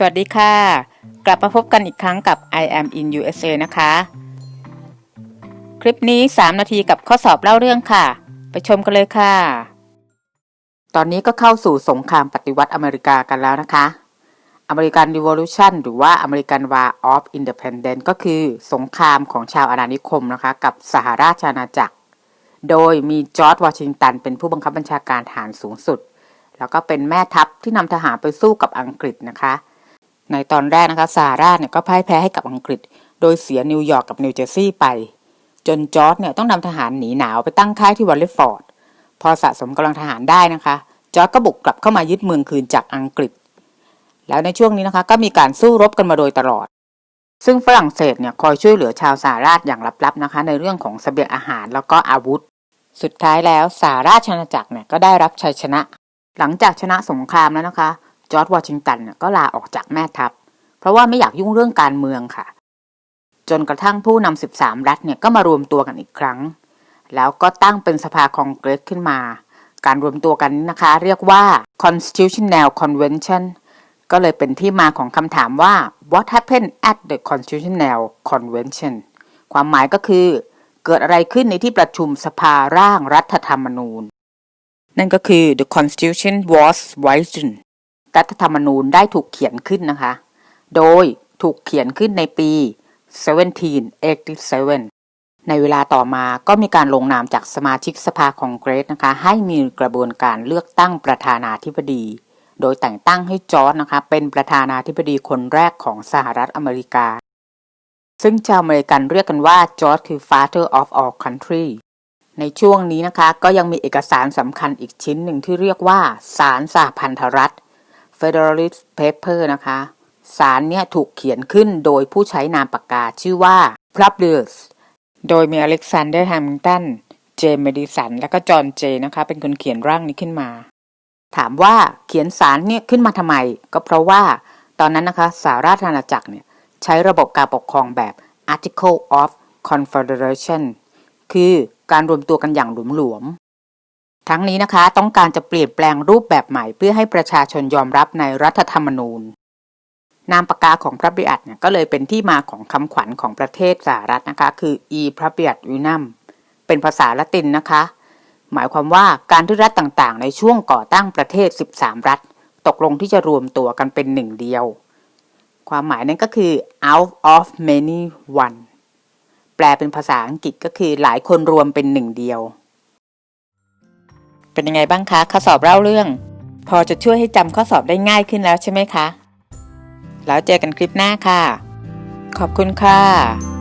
สวัสดีค่ะ กลับมาพบกันอีกครั้งกับ I am in USA นะคะ คลิปนี้ 3 นาทีกับข้อสอบเล่าเรื่องค่ะ ไปชมกันเลยค่ะ ตอนนี้ก็เข้าสู่สงครามปฏิวัติอเมริกากันแล้วนะคะ อเมริกัน Revolution หรือว่า American War of Independence ก็คือสงครามของชาวอาณานิคมนะคะ กับสหราชอาณาจักร โดยมีจอร์จวอชิงตันเป็นผู้บังคับบัญชาการทหารสูงสุด แล้วก็เป็นแม่ทัพที่นำทหารไปสู้กับอังกฤษนะคะ ในตอนแรกนะคะสหราชเนี่ยก็พ่ายแพ้ให้กับอังกฤษ โดยเสียนิวยอร์กกับนิวเจอร์ซีย์ไป จนจอร์จเนี่ยต้องนำทหารหนีหนาวไปตั้งค่ายที่วอลเลย์ฟอร์ด พอสะสมกำลังทหารได้นะคะ จอร์จก็บุกกลับเข้ามายึดเมืองคืนจากอังกฤษ แล้วในช่วงนี้นะคะก็มีการสู้รบกันมาโดยตลอด ซึ่งฝรั่งเศสเนี่ยคอยช่วยเหลือชาวสหราชอย่างลับๆนะคะ ในเรื่องของสเสบียงอาหารแล้วก็อาวุธ สุดท้ายแล้วสหราชอาณาจักรเนี่ยก็ได้รับชัยชนะ หลังจากชนะสงครามแล้วนะคะ จอร์จวอชิงตันก็ลาออกจากแม่ทัพ เพราะว่าไม่อยากยุ่งเรื่องการเมืองค่ะ จนกระทั่งผู้นำ13 รัฐเนี่ยก็มารวมตัวกันอีกครั้ง แล้วก็ตั้งเป็นสภาคองเกรสขึ้นมา การรวมตัวกันนะคะ เรียกว่า Constitutional Convention ก็เลยเป็นที่มาของคำถามว่า What happened at the Constitutional Convention ความหมายก็คือเกิดอะไรขึ้นในที่ประชุมสภาร่างรัฐธรรมนูญ นั่นก็คือ the Constitution was written รัฐธรรมนูญได้ถูกเขียนขึ้นนะคะ โดยถูกเขียนขึ้นในปี 1787 ในเวลาต่อมาก็มีการลงนามจากสมาชิกสภาคองเกรสนะคะ ให้มีกระบวนการเลือกตั้งประธานาธิบดี โดยแต่งตั้งให้จอร์จนะคะ เป็นประธานาธิบดีคนแรกของสหรัฐอเมริกา ซึ่งชาวอเมริกันเรียกกันว่าจอร์จคือ father of all country ในช่วงนี้นะคะก็ยังมีเอกสารสำคัญอีกชิ้นหนึ่งที่เรียกว่าสารสหพันธรัฐ Federalist Paper นะคะ สารเนี่ยถูกเขียนขึ้นโดยผู้ใช้นามปากกาชื่อว่า Publius โดยมีอเล็กซานเดอร์แฮมิลตัน เจมส์เมดิสัน และก็จอห์นเจนะคะ เป็นคนเขียนร่างนี้ขึ้นมา ถามว่าเขียนสารเนี่ยขึ้นมาทำไม ก็เพราะว่าตอนนั้นนะคะสหราชอาณาจักรเนี่ยใช้ระบบการปกครองแบบ Article of Confederation คือการรวมตัวกันอย่างหลวม ทั้งนี้นะคะ ต้องการจะเปลี่ยนแปลงรูปแบบใหม่ เพื่อให้ประชาชนยอมรับในรัฐธรรมนูญ นามปากกาของพระบิอัตเนี่ยก็เลยเป็นที่มาของคำขวัญของประเทศสหรัฐนะคะ คือ e พระบิอัตวินัมเป็นภาษาละตินนะคะ หมายความว่าการที่รัฐต่างๆ ในช่วงก่อตั้งประเทศ 13 รัฐ ตกลงที่จะรวมตัวกันเป็นหนึ่งเดียว ความหมายนั้นก็คือ out of many one แปลเป็นภาษาอังกฤษก็คือหลายคนรวมเป็นหนึ่งเดียว เป็นยังไงบ้างคะข้อสอบเล่าเรื่อง พอจะช่วยให้จำข้อสอบได้ง่ายขึ้นแล้วใช่ไหมคะ แล้วเจอกันคลิปหน้าค่ะ ขอบคุณค่ะ